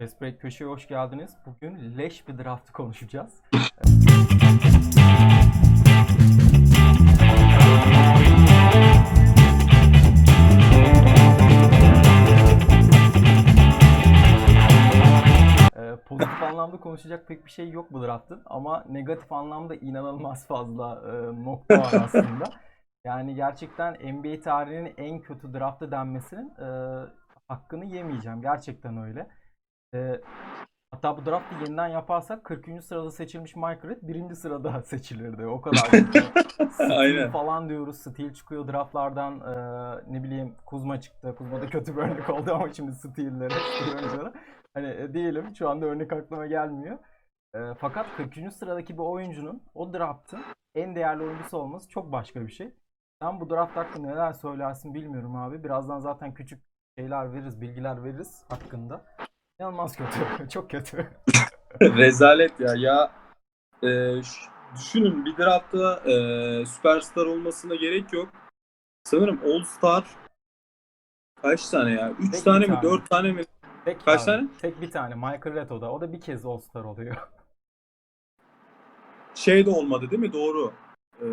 Fastbreak köşeye hoş geldiniz. Bugün leş bir draftı konuşacağız. Ee, pozitif anlamda konuşacak pek bir şey yok bu draftın ama negatif anlamda inanılmaz fazla e, nokta var aslında. Yani gerçekten NBA tarihinin en kötü draftı denmesinin e, hakkını yemeyeceğim. Gerçekten öyle. E, hatta bu draftı yeniden yaparsak 40. sırada seçilmiş Mike Red 1. sırada seçilirdi. O kadar. Aynen. falan diyoruz. Steel çıkıyor draftlardan. E, ne bileyim Kuzma çıktı. Kuzma da kötü bir örnek oldu ama şimdi Steel'lere, Steel. Hani e, diyelim şu anda örnek aklıma gelmiyor. E, fakat 40. sıradaki bir oyuncunun o draftın en değerli oyuncusu olması çok başka bir şey. Sen bu draft hakkında neler söylersin bilmiyorum abi. Birazdan zaten küçük şeyler veririz, bilgiler veririz hakkında. İnanılmaz kötü. Çok kötü. Rezalet ya. Ya e, düşünün bir draftta e, süperstar olmasına gerek yok. Sanırım All Star kaç tane ya? 3 Tek tane bir mi? tane. 4 tane mi? Tek Kaç abi, tane? Tek bir tane. Michael Reto'da. O da bir kez All-Star oluyor. Şey de olmadı değil mi? Doğru. E,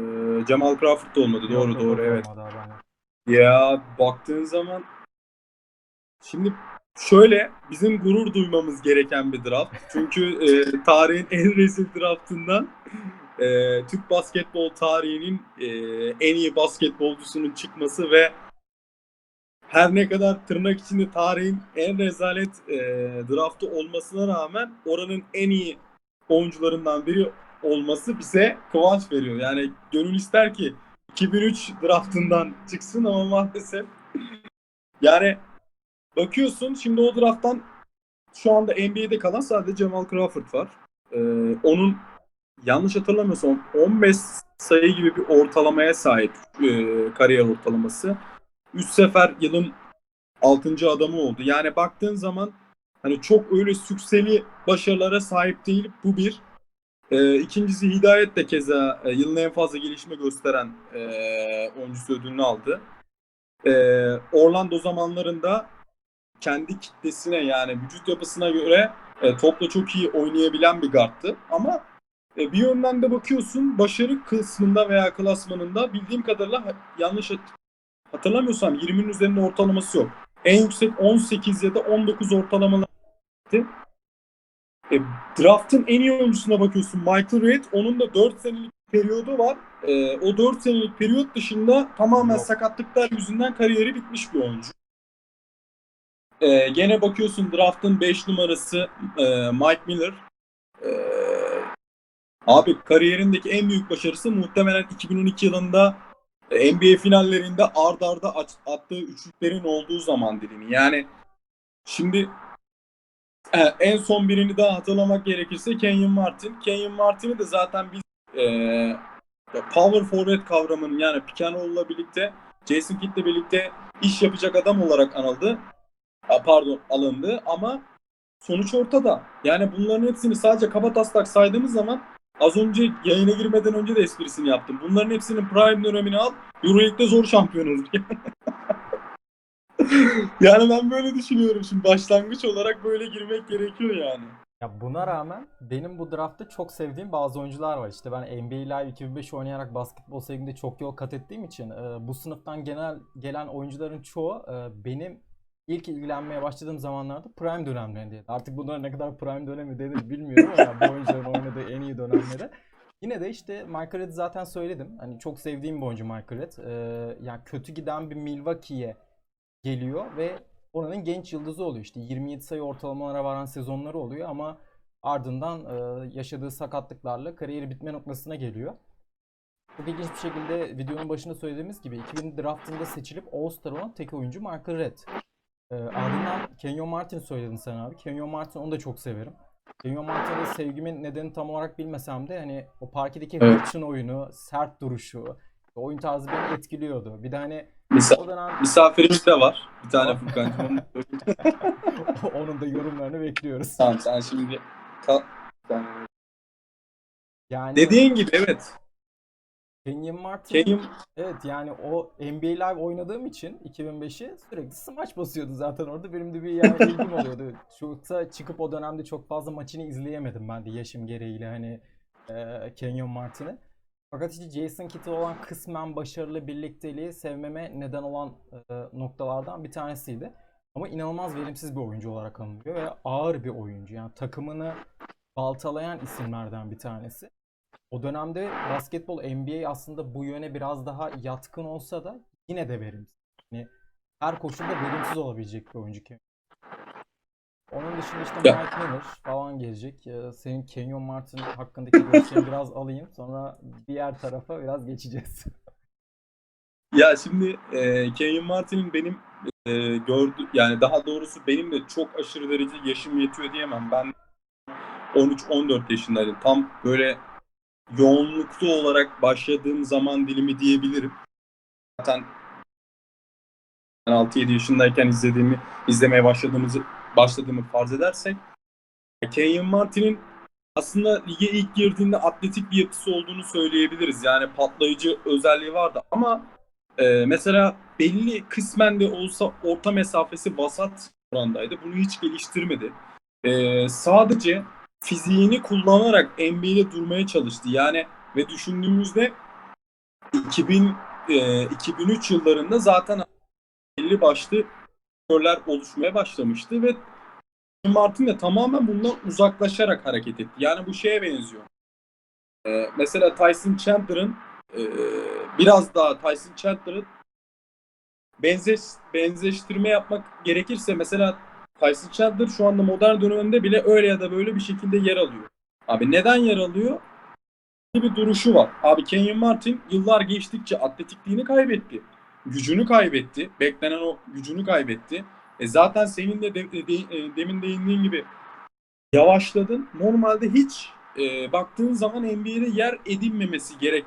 Jamal Crawford da olmadı. Doğru Yok, doğru evet. olmadı abi, aynen. Ya baktığın zaman şimdi şöyle bizim gurur duymamız gereken bir draft. Çünkü e, tarihin en rezil draftından e, Türk basketbol tarihinin e, en iyi basketbolcusunun çıkması ve her ne kadar tırnak içinde tarihin en rezalet e, draftı olmasına rağmen oranın en iyi oyuncularından biri olması bize kıvanç veriyor. Yani gönül ister ki 2003 draftından çıksın ama maalesef yani bakıyorsun şimdi o drafttan şu anda NBA'de kalan sadece Jamal Crawford var. Ee, onun yanlış hatırlamıyorsam 15 sayı gibi bir ortalamaya sahip e, kariyer ortalaması. 3 sefer yılın 6. adamı oldu. Yani baktığın zaman hani çok öyle sükseli başarılara sahip değil. Bu bir. Ee, ikincisi Hidayet de keza e, yılın en fazla gelişme gösteren e, oyuncusu ödülünü aldı. E, Orlando zamanlarında kendi kitlesine yani vücut yapısına göre e, topla çok iyi oynayabilen bir guardtı. Ama e, bir yönden de bakıyorsun başarı kısmında veya klasmanında bildiğim kadarıyla yanlış hat- hatırlamıyorsam 20'nin üzerinde ortalaması yok. En yüksek 18 ya da 19 ortalamalar. E, draft'ın en iyi oyuncusuna bakıyorsun Michael Reed. Onun da 4 senelik periyodu var. E, o 4 senelik periyot dışında tamamen Yok. sakatlıklar yüzünden kariyeri bitmiş bir oyuncu. E, gene bakıyorsun draft'ın 5 numarası e, Mike Miller. E, abi kariyerindeki en büyük başarısı muhtemelen 2012 yılında e, NBA finallerinde ard arda at- attığı üçlüklerin olduğu zaman dilimi. Yani şimdi e, en son birini daha hatırlamak gerekirse Kenyon Martin. Kenyon Martin'i de zaten biz e, power forward kavramının yani pick and roll'la birlikte Jason Kidd'le birlikte iş yapacak adam olarak anıldı. Pardon alındı ama sonuç ortada. Yani bunların hepsini sadece kabataslak saydığımız zaman az önce yayına girmeden önce de esprisini yaptım. Bunların hepsinin prime dönemini al. Euroleague'de zor şampiyon olur. yani ben böyle düşünüyorum. Şimdi başlangıç olarak böyle girmek gerekiyor yani. Ya buna rağmen benim bu draftta çok sevdiğim bazı oyuncular var. İşte ben NBA Live 2005 oynayarak basketbol sevgimde çok yol kat ettiğim için e, bu sınıftan genel gelen oyuncuların çoğu e, benim ilk ilgilenmeye başladığım zamanlarda prime dönemlerindeydi. Artık bunlar ne kadar prime dönemi denir bilmiyorum ama bu oyuncuların oynadığı en iyi dönemleri. Yine de işte Michael Redd zaten söyledim. Hani çok sevdiğim bir oyuncu Michael Redd. E, yani kötü giden bir Milwaukee'ye geliyor ve oranın genç yıldızı oluyor. İşte 27 sayı ortalamalara varan sezonları oluyor ama ardından e, yaşadığı sakatlıklarla kariyeri bitme noktasına geliyor. Çok ilginç bir şekilde videonun başında söylediğimiz gibi 2000 draftında seçilip All-Star olan tek oyuncu Michael Redd. E, ardından Kenyon Martin söyledin sen abi. Kenyon Martin onu da çok severim. Kenyon Martin'e sevgimin nedeni tam olarak bilmesem de hani o parkedeki Evet. hırçın oyunu, sert duruşu, oyun tarzı beni etkiliyordu. Bir de hani Misa- o dönem misafirimiz de var. Bir tane. Furkan'cığım. onun da yorumlarını bekliyoruz. tamam sen şimdi Yani Dediğin gibi evet. Kenyon Martin Kenyon evet yani o NBA Live oynadığım için 2005'i sürekli smaç basıyordu zaten orada benim de bir yani ilgim oluyordu. Yoksa çıkıp o dönemde çok fazla maçını izleyemedim ben de yaşım gereğiyle hani e, Kenyon Martin'i. Fakat işte Jason Kidd'e olan kısmen başarılı birlikteliği sevmeme neden olan e, noktalardan bir tanesiydi. Ama inanılmaz verimsiz bir oyuncu olarak anılıyor ve ağır bir oyuncu. Yani takımını baltalayan isimlerden bir tanesi. O dönemde basketbol NBA aslında bu yöne biraz daha yatkın olsa da yine de verimsiz. Yani her koşulda verimsiz olabilecek bir oyuncu ki. Onun dışında işte Mike Miller falan gelecek. Ee, Senin Kenyon Martin hakkındaki görüşlerini biraz alayım. Sonra diğer tarafa biraz geçeceğiz. Ya şimdi e, Kenyon Martin'in benim e, gördü yani daha doğrusu benim de çok aşırı derece yaşım yetiyor diyemem. Ben 13-14 yaşındaydım. Tam böyle yoğunluklu olarak başladığım zaman dilimi diyebilirim. Zaten ben 6-7 yaşındayken izlediğimi izlemeye başladığımızı başladığımı farz edersek Kenyon Martin'in aslında lige ilk girdiğinde atletik bir yapısı olduğunu söyleyebiliriz. Yani patlayıcı özelliği vardı ama ee, mesela belli kısmen de olsa orta mesafesi vasat orandaydı. Bunu hiç geliştirmedi. Ee, sadece fiziğini kullanarak NBA'de durmaya çalıştı. Yani ve düşündüğümüzde 2000 e, 2003 yıllarında zaten belli başlı roller oluşmaya başlamıştı ve Martin de tamamen bundan uzaklaşarak hareket etti. Yani bu şeye benziyor. Ee, mesela Tyson Chandler'ın ee, biraz daha Tyson Chandler'ın benzeş, benzeştirme yapmak gerekirse mesela Tyson Chandler şu anda modern döneminde bile öyle ya da böyle bir şekilde yer alıyor. Abi neden yer alıyor? Bir duruşu var. Abi Kenyon Martin yıllar geçtikçe atletikliğini kaybetti. Gücünü kaybetti. Beklenen o gücünü kaybetti. E zaten senin de, de- de- e, demin değindiğin gibi yavaşladın. Normalde hiç e, baktığın zaman NBA'de yer edinmemesi gerek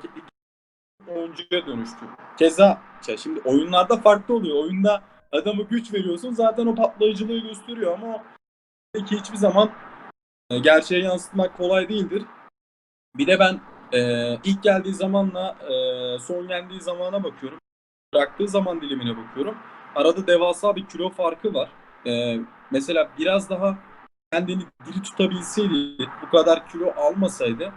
oyuncuya dönüştü. Keza şimdi oyunlarda farklı oluyor. Oyunda adamı güç veriyorsun zaten o patlayıcılığı gösteriyor ama ki hiçbir zaman e, gerçeğe yansıtmak kolay değildir. Bir de ben e, ilk geldiği zamanla e, son geldiği zamana bakıyorum. Bıraktığı zaman dilimine bakıyorum. Arada devasa bir kilo farkı var. E, mesela biraz daha kendini diri tutabilseydi, bu kadar kilo almasaydı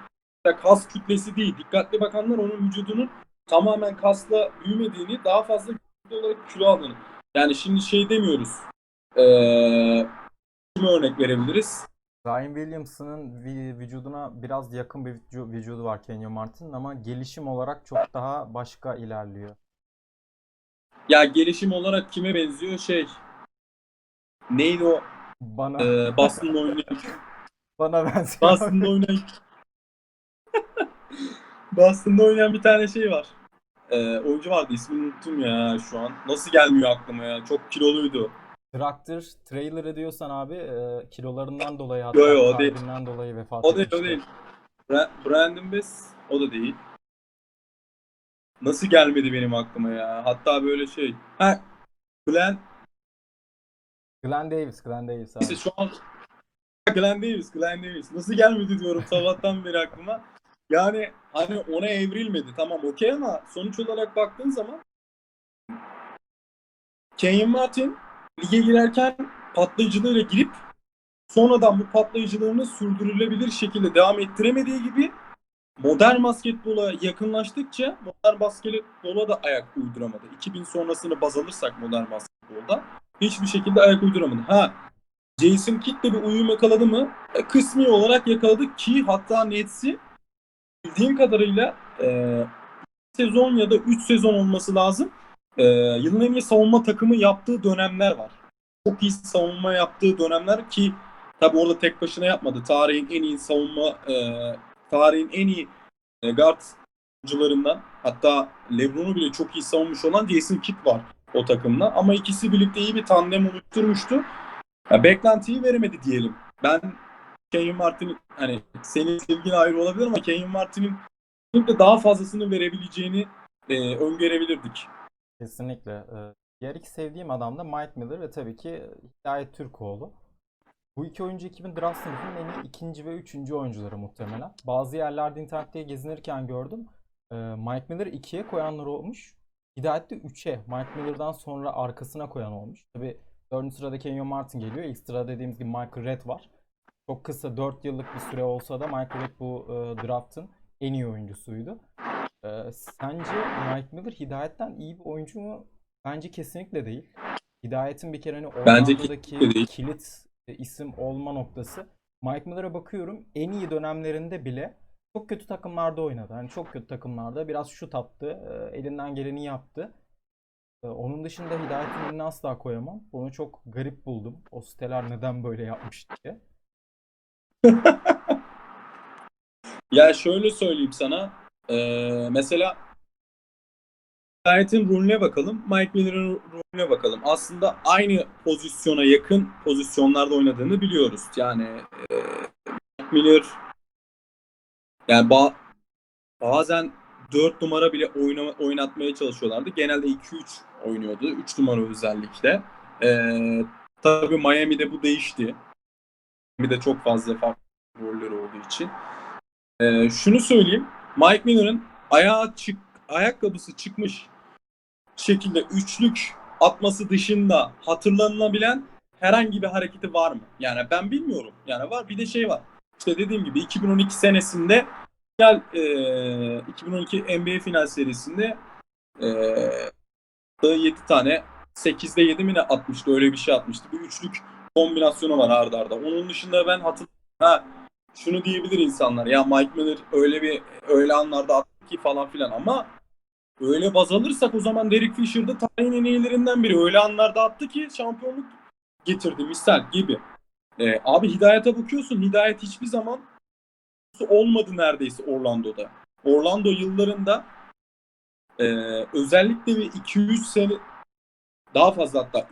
kas kütlesi değil. Dikkatli bakanlar onun vücudunun tamamen kasla büyümediğini, daha fazla kütle olarak kilo aldığını. Yani şimdi şey demiyoruz. Ee, kime örnek verebiliriz? Ryan Williamson'ın vücuduna biraz yakın bir vücu- vücudu var Kenyon Martin'in ama gelişim olarak çok daha başka ilerliyor. Ya gelişim olarak kime benziyor? Şey neydi o? Bana Ee, Boston'da oynayan bana benziyor. Boston'da oynayan Boston'da oynayan bir tane şey var. Ee, oyuncu vardı ismini unuttum ya şu an. Nasıl gelmiyor aklıma ya? Çok kiloluydu. Traktör, trailer diyorsan abi e, kilolarından dolayı hatta Yo, yo, o değil. dolayı vefat O değil o etmişti. değil. Bra- Brandon Bass o da değil. Nasıl gelmedi benim aklıma ya? Hatta böyle şey. Ha Glenn Glenn Davis, Glenn Davis abi. neyse şu an Glenn Davis, Glenn Davis. Nasıl gelmedi diyorum sabahtan beri aklıma. Yani hani ona evrilmedi tamam okey ama sonuç olarak baktığın zaman Kenyon Martin lige girerken patlayıcılığıyla girip sonradan bu patlayıcılığını sürdürülebilir şekilde devam ettiremediği gibi modern basketbola yakınlaştıkça modern basketbola da ayak uyduramadı. 2000 sonrasını baz alırsak modern basketbolda hiçbir şekilde ayak uyduramadı. Ha Jason Kidd'le bir uyum yakaladı mı? E, kısmi olarak yakaladı ki hatta Nets'i bildiğim kadarıyla e, sezon ya da 3 sezon olması lazım. E, yılın en iyi savunma takımı yaptığı dönemler var. Çok iyi savunma yaptığı dönemler ki tabi orada tek başına yapmadı. Tarihin en iyi savunma e, tarihin en iyi e, guard oyuncularından hatta LeBron'u bile çok iyi savunmuş olan Jason Kidd var o takımda. Ama ikisi birlikte iyi bir tandem oluşturmuştu. Ya, beklentiyi veremedi diyelim. Ben Kenyon Martin'in hani senin sevgin ayrı olabilir ama Kenyon Martin'in kesinlikle daha fazlasını verebileceğini e, öngörebilirdik. Kesinlikle. Diğer iki sevdiğim adam da Mike Miller ve tabii ki Hidayet Türkoğlu. Bu iki oyuncu 2000 draft sınıfının en iyi ikinci ve üçüncü oyuncuları muhtemelen. Bazı yerlerde internette gezinirken gördüm. Ee, Mike Miller 2'ye koyanlar olmuş. Hidayet de 3'e. Mike Miller'dan sonra arkasına koyan olmuş. Tabii 4. sırada Kenyon Martin geliyor. İlk sırada dediğimiz gibi Michael Redd var. Çok kısa 4 yıllık bir süre olsa da Michael Redd bu e, draft'ın en iyi oyuncusuydu. Ee, sence Mike Miller Hidayet'ten iyi bir oyuncu mu? Bence kesinlikle değil. Hidayet'in bir kere hani Orlando'daki kilit e, isim olma noktası. Mike Miller'a bakıyorum en iyi dönemlerinde bile çok kötü takımlarda oynadı. Hani çok kötü takımlarda biraz şut attı. e, Elinden geleni yaptı. E, Onun dışında Hidayet'in önüne asla koyamam. Bunu çok garip buldum. O siteler neden böyle yapmış diye. Ya şöyle söyleyeyim sana. Ee, mesela Hidayet'in rolüne bakalım. Mike Miller'ın rolüne bakalım. Aslında aynı pozisyona yakın pozisyonlarda oynadığını biliyoruz. Yani e, Mike Miller yani ba- bazen 4 numara bile oyna- oynatmaya çalışıyorlardı. Genelde 2-3 oynuyordu. 3 numara özellikle. Ee, tabii Miami'de bu değişti. Miami'de çok fazla farklı rolleri olduğu için. Ee, şunu söyleyeyim. Mike Miller'ın ayağı çık ayakkabısı çıkmış şekilde üçlük atması dışında hatırlanabilen herhangi bir hareketi var mı? Yani ben bilmiyorum. Yani var. Bir de şey var. İşte dediğim gibi 2012 senesinde gel e, 2012 NBA final serisinde e, 7 tane 8'de 7 mi ne atmıştı? Öyle bir şey atmıştı. Bir üçlük kombinasyonu var ardarda. arda. Onun dışında ben hatır ha, şunu diyebilir insanlar. Ya Mike Miller öyle bir öyle anlarda attı ki falan filan ama öyle baz alırsak o zaman Derek Fisher da tarihin en iyilerinden biri. Öyle anlarda attı ki şampiyonluk getirdi misal gibi. Ee, abi Hidayet'e bakıyorsun. Hidayet hiçbir zaman olmadı neredeyse Orlando'da. Orlando yıllarında e, özellikle bir 200 sene daha fazla hatta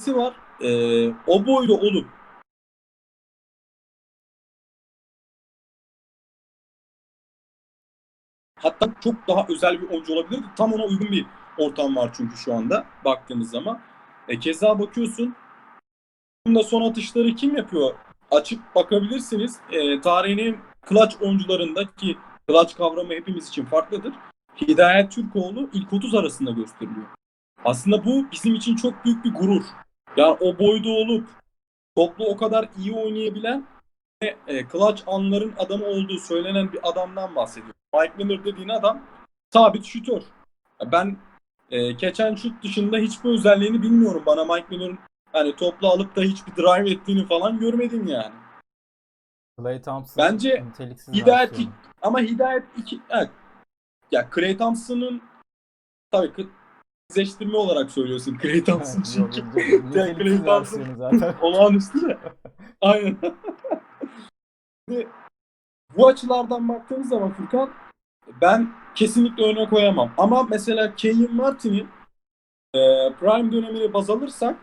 3 var. E, o boyda olup hatta çok daha özel bir oyuncu olabilirdi. Tam ona uygun bir ortam var çünkü şu anda baktığımız zaman. E, keza bakıyorsun Bunda son atışları kim yapıyor? Açıp bakabilirsiniz. E, tarihin en clutch oyuncularında ki clutch kavramı hepimiz için farklıdır. Hidayet Türkoğlu ilk 30 arasında gösteriliyor. Aslında bu bizim için çok büyük bir gurur. Yani o boyda olup toplu o kadar iyi oynayabilen ve e, clutch anların adamı olduğu söylenen bir adamdan bahsediyor. Mike Miller dediğin adam sabit şütör. Ben e, geçen şut dışında hiçbir özelliğini bilmiyorum. Bana Mike Miller'ın hani toplu alıp da hiçbir drive ettiğini falan görmedim yani. Klay Thompson Bence Hidayet versiyonu. ama Hidayet iki evet. Ya Klay Thompson'ın tabii ki seçtirme olarak söylüyorsun Klay Thompson çünkü. Klay Niteliksiz Thompson zaten. olağanüstü de. Aynen. Şimdi bu açılardan baktığımız zaman Furkan ben kesinlikle öne koyamam. Ama mesela Kenyon Martin'in e, prime dönemini baz alırsak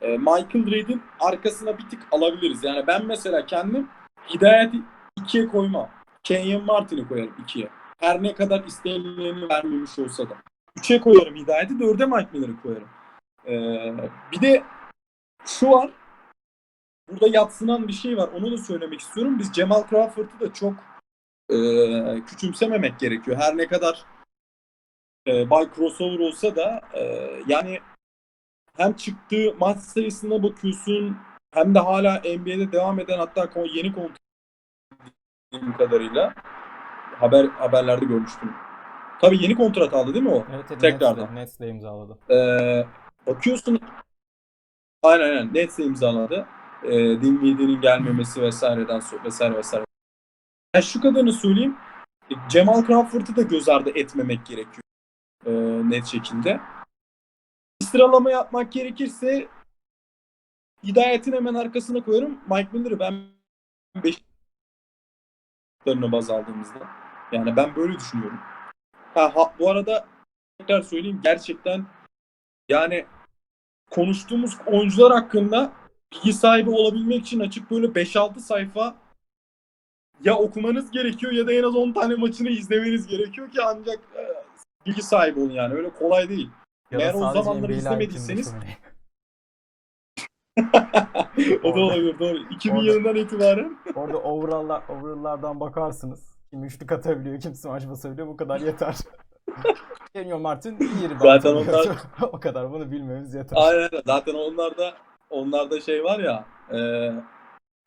e, Michael Reed'in arkasına bir tık alabiliriz. Yani ben mesela kendim Hidayet'i ikiye koymam. Kenyon Martin'i koyarım ikiye. Her ne kadar istenileni vermemiş olsa da. Üçe koyarım Hidayet'i, dörde Mike Miller'ı koyarım. E, bir de şu var. Burada yatsınan bir şey var. Onu da söylemek istiyorum. Biz Cemal Crawford'u da çok e, küçümsememek gerekiyor. Her ne kadar e, by crossover olsa da e, yani hem çıktığı maç sayısına bakıyorsun hem de hala NBA'de devam eden hatta yeni kontrat kadarıyla haber haberlerde görmüştüm. Tabii yeni kontrat aldı değil mi o? Evet, evet Tekrardan. Nets'le, imzaladı. Ee, bakıyorsun aynen aynen Nets'le imzaladı. Ee, Dinwiddie'nin gelmemesi vesaireden vesaire vesaire. Ya şu kadarını söyleyeyim. e, Cemal Crawford'u da göz ardı etmemek gerekiyor. Ee, net şekilde. Bir sıralama yapmak gerekirse Hidayet'in hemen arkasına koyarım. Mike Miller'ı ben 5 baz aldığımızda. Yani ben böyle düşünüyorum. Ha, ha, bu arada tekrar söyleyeyim gerçekten yani konuştuğumuz oyuncular hakkında bilgi sahibi olabilmek için açık böyle 5-6 sayfa ya okumanız gerekiyor ya da en az 10 tane maçını izlemeniz gerekiyor ki ancak e, bilgi sahibi olun yani. Öyle kolay değil. Ya Eğer o zamanları izlemediyseniz- o da olabilir doğru. 2000 Orada- yılından itibaren Orada overall'lar, overall'lardan bakarsınız. Kim üçlük atabiliyor, kim smaç basabiliyor bu kadar yeter. Kenyon Martin iyi rebound Zaten atıyor. o kadar bunu bilmemiz yeter. Aynen. Zaten onlarda onlarda şey var ya e,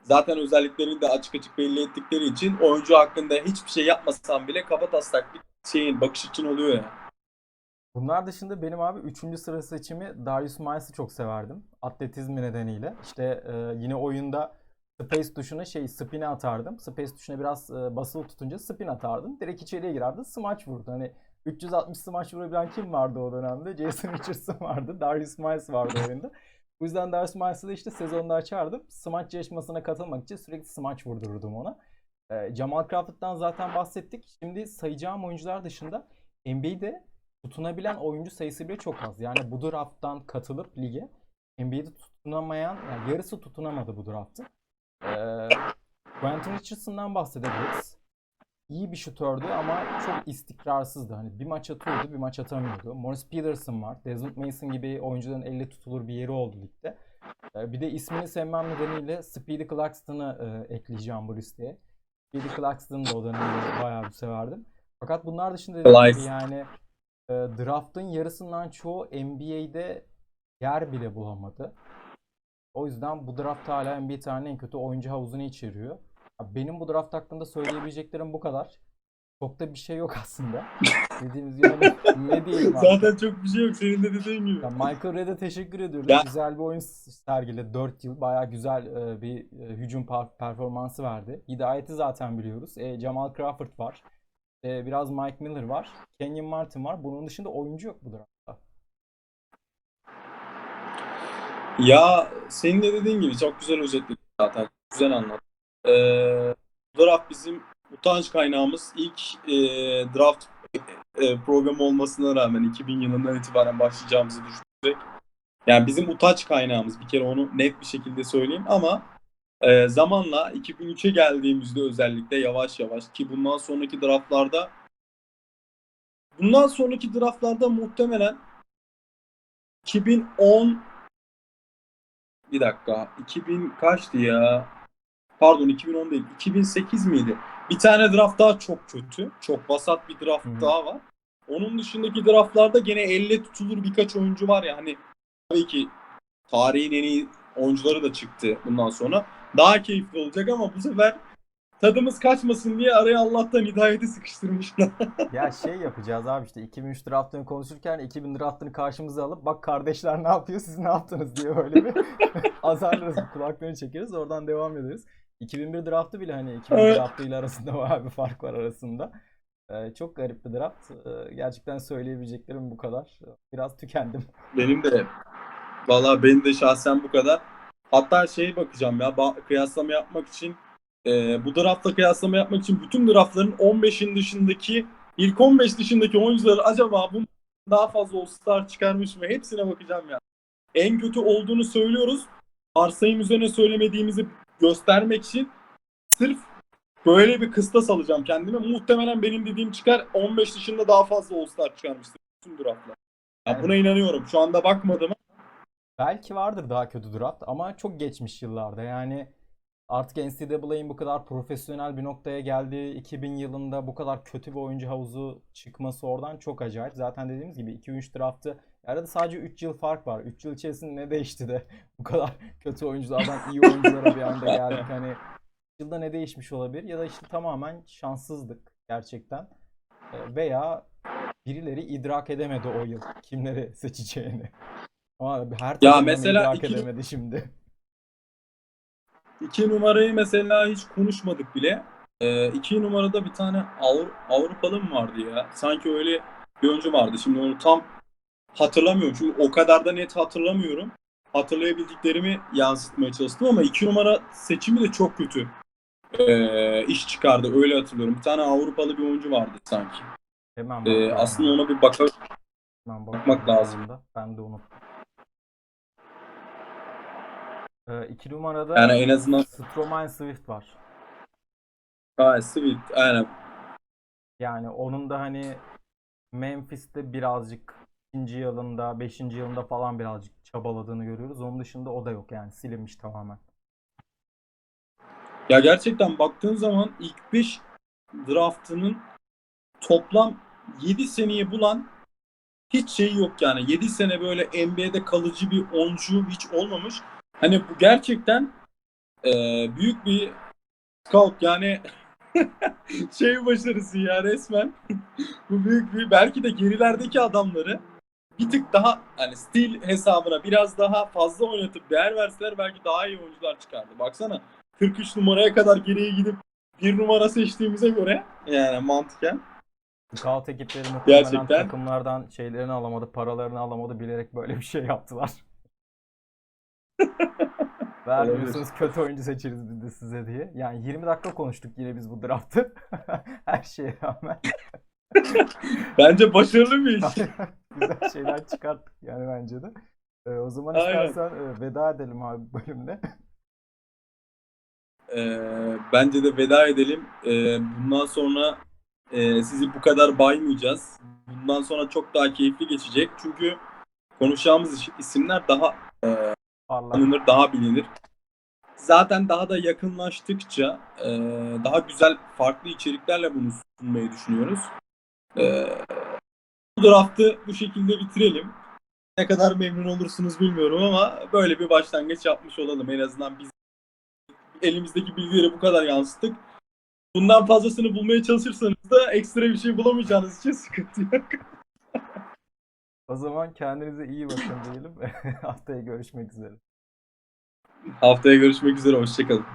zaten özelliklerini de açık açık belli ettikleri için oyuncu hakkında hiçbir şey yapmasan bile kafa taslak bir şeyin bakış için oluyor ya. Bunlar dışında benim abi 3. sıra seçimi Darius Miles'ı çok severdim. Atletizmi nedeniyle. İşte e, yine oyunda Space tuşuna şey spin'e atardım. Space tuşuna biraz e, basılı tutunca spin atardım. Direkt içeriye girerdi. Smaç vurdu. Hani 360 smaç vurabilen kim vardı o dönemde? Jason Richardson vardı. Darius Miles vardı oyunda. Bu yüzden Darius Miles'ı da işte sezonda açardım. Smaç yarışmasına katılmak için sürekli smaç vurdururdum ona. E, Jamal Crawford'dan zaten bahsettik. Şimdi sayacağım oyuncular dışında NBA'de tutunabilen oyuncu sayısı bile çok az. Yani bu drafttan katılıp lige NBA'de tutunamayan, yani yarısı tutunamadı bu draftı. Ee, Quentin Richardson'dan bahsedebiliriz. İyi bir şutördü ama çok istikrarsızdı. Hani bir maç atıyordu, bir maç atamıyordu. Morris Peterson var. Desmond Mason gibi oyuncuların elle tutulur bir yeri oldu ligde. Ee, bir de ismini sevmem nedeniyle Speedy Claxton'ı e, ekleyeceğim bu listeye. Speedy Claxton'ı da o dönemde bayağı bir severdim. Fakat bunlar dışında dediğim gibi yani e, draft'ın yarısından çoğu NBA'de yer bile bulamadı. O yüzden bu draft hala NBA tarihinin en kötü oyuncu havuzunu içeriyor. Benim bu draft hakkında söyleyebileceklerim bu kadar. Çok da bir şey yok aslında. Dediğimiz gibi hani ne diyelim abi. Zaten çok bir şey yok senin de dediğin gibi. Ya Michael Redd'e teşekkür ediyoruz. Ya- Güzel bir oyun sergiledi. 4 yıl bayağı güzel e, bir e, hücum performansı verdi. Hidayet'i zaten biliyoruz. E, Jamal Crawford var. E, biraz Mike Miller var. Kenyon Martin var. Bunun dışında oyuncu yok bu draftta. Ya senin de dediğin gibi çok güzel özetledin zaten. Güzel anlattın. Ee, draft bizim utanç kaynağımız. İlk e, draft e, programı olmasına rağmen 2000 yılından itibaren başlayacağımızı düşünerek yani bizim utanç kaynağımız bir kere onu net bir şekilde söyleyeyim ama e, zamanla 2003'e geldiğimizde özellikle yavaş yavaş ki bundan sonraki draftlarda bundan sonraki draftlarda muhtemelen 2010 bir dakika 2000 kaçtı ya? Pardon 2010 değil 2008 miydi? Bir tane draft daha çok kötü. Çok vasat bir draft Hı hı. daha var. Onun dışındaki draftlarda gene elle tutulur birkaç oyuncu var ya hani tabii ki tarihin en iyi oyuncuları da çıktı bundan sonra. Daha keyifli olacak ama bu sefer tadımız kaçmasın diye araya Allah'tan hidayeti sıkıştırmışlar. Ya şey yapacağız abi işte 2003 draftını konuşurken 2000 draftını karşımıza alıp bak kardeşler ne yapıyor siz ne yaptınız diye öyle bir azarlarız kulaklarını çekeriz oradan devam ederiz. 2001 draftı bile hani 2000 Evet. draftıyla arasında bayağı bir fark var arasında. Ee, çok garip bir draft. Ee, gerçekten söyleyebileceklerim bu kadar. Biraz tükendim. Benim de valla benim de şahsen bu kadar. Hatta şey bakacağım ya kıyaslama yapmak için e, bu draftla kıyaslama yapmak için bütün draftların 15'in dışındaki ilk 15 dışındaki oyuncuları acaba bunun daha fazla All-Star çıkarmış mı? Hepsine bakacağım ya. En kötü olduğunu söylüyoruz. Varsayım üzerine söylemediğimizi göstermek için sırf böyle bir kıstas alacağım kendime. Muhtemelen benim dediğim çıkar 15 dışında daha fazla All-Star çıkarmıştır bütün draftlar. Ya buna inanıyorum. Şu anda bakmadım Belki vardır daha kötü draft ama çok geçmiş yıllarda. Yani artık NCAA'nin bu kadar profesyonel bir noktaya geldiği 2000 yılında bu kadar kötü bir oyuncu havuzu çıkması oradan çok acayip. Zaten dediğimiz gibi 2-3 draftı arada sadece 3 yıl fark var. 3 yıl içerisinde ne değişti de bu kadar kötü oyunculardan iyi oyunculara bir anda geldik. Hani 3 yılda ne değişmiş olabilir ya da işte tamamen şanssızlık gerçekten. Ee, Veya birileri idrak edemedi o yıl kimleri seçeceğini. Ama her bunu mesela idrak iki- edemedi şimdi. İki numarayı mesela hiç konuşmadık bile. Ee, iki numarada bir tane Avru- Avrupalı mı vardı ya? Sanki öyle bir oyuncu vardı. Şimdi onu tam hatırlamıyorum. Çünkü o kadar da net hatırlamıyorum. Hatırlayabildiklerimi yansıtmaya çalıştım ama iki numara seçimi de çok kötü ee, iş çıkardı. Öyle hatırlıyorum. Bir tane Avrupalı bir oyuncu vardı sanki. Hemen bakıyorum aslında ona bir. Hemen bakmak lazım. aslında. Ben de unuttum. Ee, iki numarada Yani en azından Stromae Swift var. ha, Swift. Aynen. Yani onun da hani Memphis'te birazcık ikinci yılında, beşinci yılında falan birazcık çabaladığını görüyoruz. Onun dışında o da yok yani silinmiş tamamen. Ya gerçekten baktığın zaman ilk 5 draftının toplam 7 seneyi bulan hiç şeyi yok yani. 7 sene böyle NBA'de kalıcı bir oyuncu hiç olmamış. Hani bu gerçekten e, büyük bir scout yani şey başarısı ya resmen. bu büyük bir belki de gerilerdeki adamları bir tık daha hani stil hesabına biraz daha fazla oynatıp değer verseler belki daha iyi oyuncular çıkardı. Baksana 43 numaraya kadar geriye gidip bir numara seçtiğimize göre yani mantıken Scout ekipleri muhtemelen Gerçekten. takımlardan şeylerini alamadı, paralarını alamadı bilerek böyle bir şey yaptılar. Vermiyorsunuz kötü oyuncu seçeriz biz de size diye. Yani 20 dakika konuştuk yine biz bu draftı. Her şeye rağmen bence başarılı bir iş. güzel şeyler çıkarttık yani bence de. Ee, o zaman Aynen. istersen e, veda edelim abi bölümle. Ee, bence de veda edelim. Ee, bundan sonra e, sizi bu kadar baymayacağız. Bundan sonra çok daha keyifli geçecek. Çünkü konuşacağımız isimler daha Parlak. tanınır, daha bilinir. Zaten daha da yakınlaştıkça e, daha güzel farklı içeriklerle bunu sunmayı düşünüyoruz. E, bu draftı bu şekilde bitirelim. Ne kadar memnun olursunuz bilmiyorum ama böyle bir başlangıç yapmış olalım. En azından biz elimizdeki bilgileri bu kadar yansıttık. Bundan fazlasını bulmaya çalışırsanız da ekstra bir şey bulamayacağınız için sıkıntı yok. O zaman kendinize iyi bakın diyelim. Haftaya görüşmek üzere. Haftaya görüşmek üzere. Hoşçakalın.